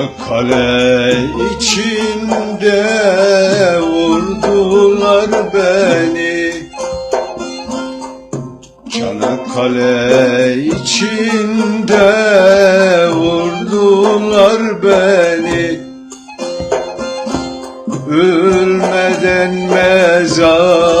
Çanakkale içinde vurdular beni. Çanakkale içinde vurdular beni. Ölmeden mezara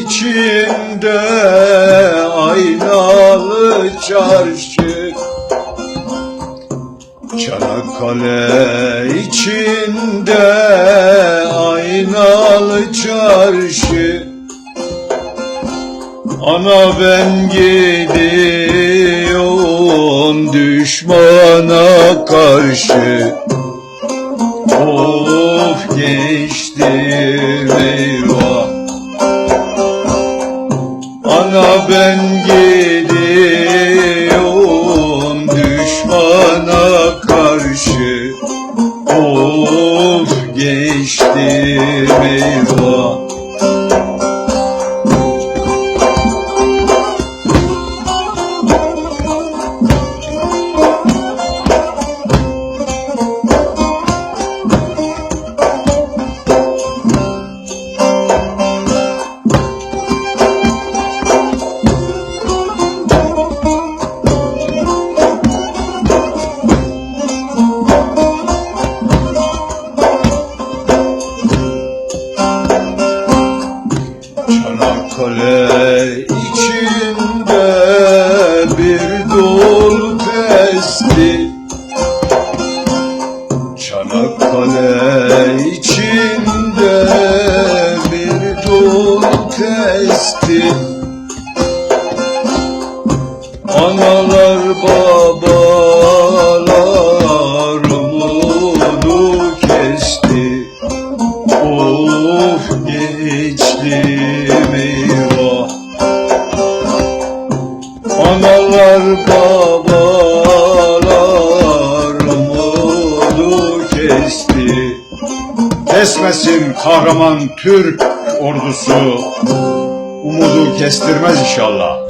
içinde aynalı çarşı. Çanakkale içinde aynalı çarşı. Ana ben gidiyorum düşmana karşı. Of geçtim eyvah ben gidiyorum düşmana karşı. Of geçtim eyvah Çanakkale içinde bir dolu testi Çanakkale içinde bir dolu testi Analar babalar babalar umudu kesti Kesmesin kahraman Türk ordusu Umudu kestirmez inşallah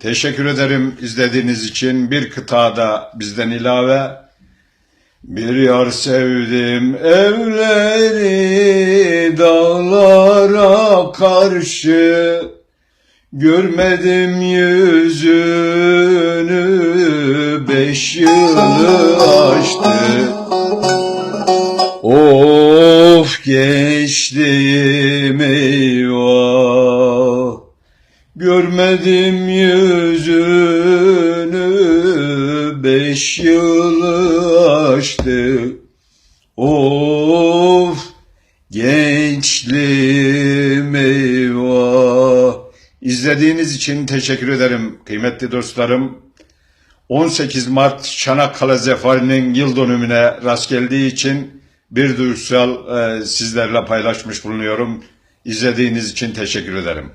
Teşekkür ederim izlediğiniz için. Bir kıtada bizden ilave. Bir yar sevdim evleri dağlara karşı Görmedim yüzünü beş yılı aştı. Of geçtim eyvah Görmedim yüzünü beş yılı aştı. Of gençliğim İzlediğiniz için teşekkür ederim kıymetli dostlarım. 18 Mart Çanakkale Zeferi'nin yıl dönümüne rast geldiği için bir duygusal e, sizlerle paylaşmış bulunuyorum. İzlediğiniz için teşekkür ederim.